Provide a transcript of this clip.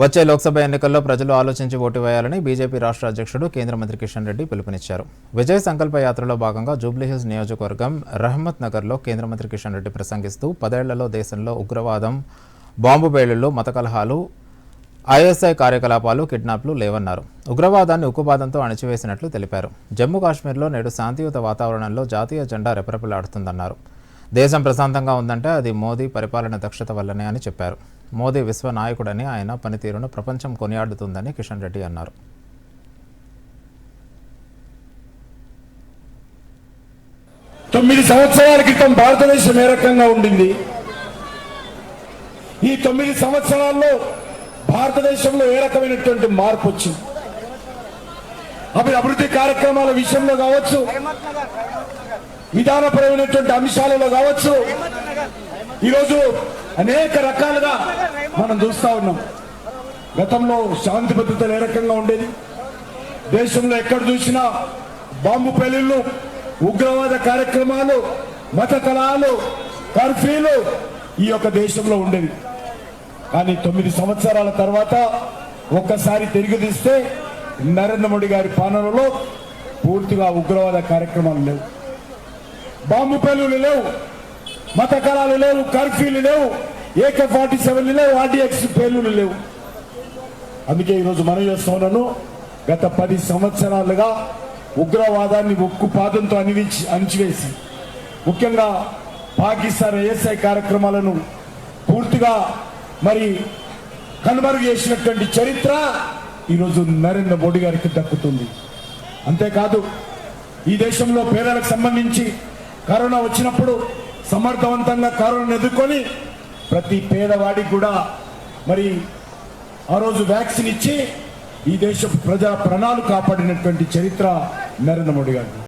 వచ్చే లోక్సభ ఎన్నికల్లో ప్రజలు ఆలోచించి ఓటు వేయాలని బీజేపీ రాష్ట్ర అధ్యక్షుడు కేంద్ర మంత్రి కిషన్ రెడ్డి పిలుపునిచ్చారు. విజయ సంకల్ప యాత్రలో భాగంగా జూబ్లీహిల్స్ నియోజకవర్గం రహమత్ నగర్లో కేంద్ర మంత్రి కిషన్ రెడ్డి ప్రసంగిస్తూ పదేళ్ళలో దేశంలో ఉగ్రవాదం బాంబు పేలుళ్ళు మత కలహాలు ఐఎస్ఐ కార్యకలాపాలు కిడ్నాప్లు లేవన్నారు. ఉగ్రవాదాన్ని ఉక్కుపాదంతో అణిచివేసినట్లు తెలిపారు. జమ్మూ కాశ్మీర్లో నేడు శాంతియుత వాతావరణంలో జాతీయ జెండా రెపరెపలాడుతుందన్నారు. దేశం ప్రశాంతంగా ఉందంటే అది మోదీ పరిపాలన దక్షత వల్లనే అని చెప్పారు. మోదీ విశ్వ నాయకుడని ఆయన పనితీరును ప్రపంచం కొనియాడుతుందని కిషన్ రెడ్డి అన్నారు. తొమ్మిది సంవత్సరాల క్రితం భారతదేశం ఏ రకంగా ఉండింది? ఈ తొమ్మిది సంవత్సరాల్లో భారతదేశంలో ఏ రకమైనటువంటి మార్పు వచ్చింది? అభివృద్ధి కార్యక్రమాల విషయంలో కావచ్చు విధానపరమైనటువంటి అంశాలలో కావచ్చు ఈరోజు అనేక రకాలుగా మనం చూస్తా ఉన్నాం. గతంలో శాంతి భద్రతలు ఏ రకంగా ఉండేది? దేశంలో ఎక్కడ చూసినా బాంబు పెళ్ళిళ్ళు ఉగ్రవాద కార్యక్రమాలు మత కళాలు కర్ఫ్యూలు ఈ యొక్క దేశంలో ఉండేవి. కానీ తొమ్మిది సంవత్సరాల తర్వాత ఒక్కసారి తిరిగి తీస్తే నరేంద్ర మోడీ గారి పాలనలో పూర్తిగా ఉగ్రవాద కార్యక్రమాలు లేవు. బాంబు పేలులు లేవు. మత కళాలు లేవు. కర్ఫ్యూలు లేవు. ఏక ఫార్టీ సెవెన్లు లేవు. ఆర్డీఎక్స్ పేలులు లేవు. అందుకే ఈరోజు మనం చేస్తున్నాను గత పది సంవత్సరాలుగా ఉగ్రవాదాన్ని ఉక్కు పాదంతో అణివించి అణిచివేసి ముఖ్యంగా పాకిస్తాన్ ఏఎస్ఐ కార్యక్రమాలను పూర్తిగా మరి కనుమరుగు చేసినటువంటి చరిత్ర ఈరోజు నరేంద్ర మోడీ గారికి దక్కుతుంది. అంతేకాదు ఈ దేశంలో పేదలకు సంబంధించి కరోనా వచ్చినప్పుడు సమర్థవంతంగా కరోనాను ఎదుర్కొని ప్రతి పేదవాడికి కూడా మరి ఆ రోజు వ్యాక్సిన్ ఇచ్చి ఈ దేశ ప్రజా ప్రాణాలు కాపాడినటువంటి చరిత్ర నరేంద్ర మోడీ గారి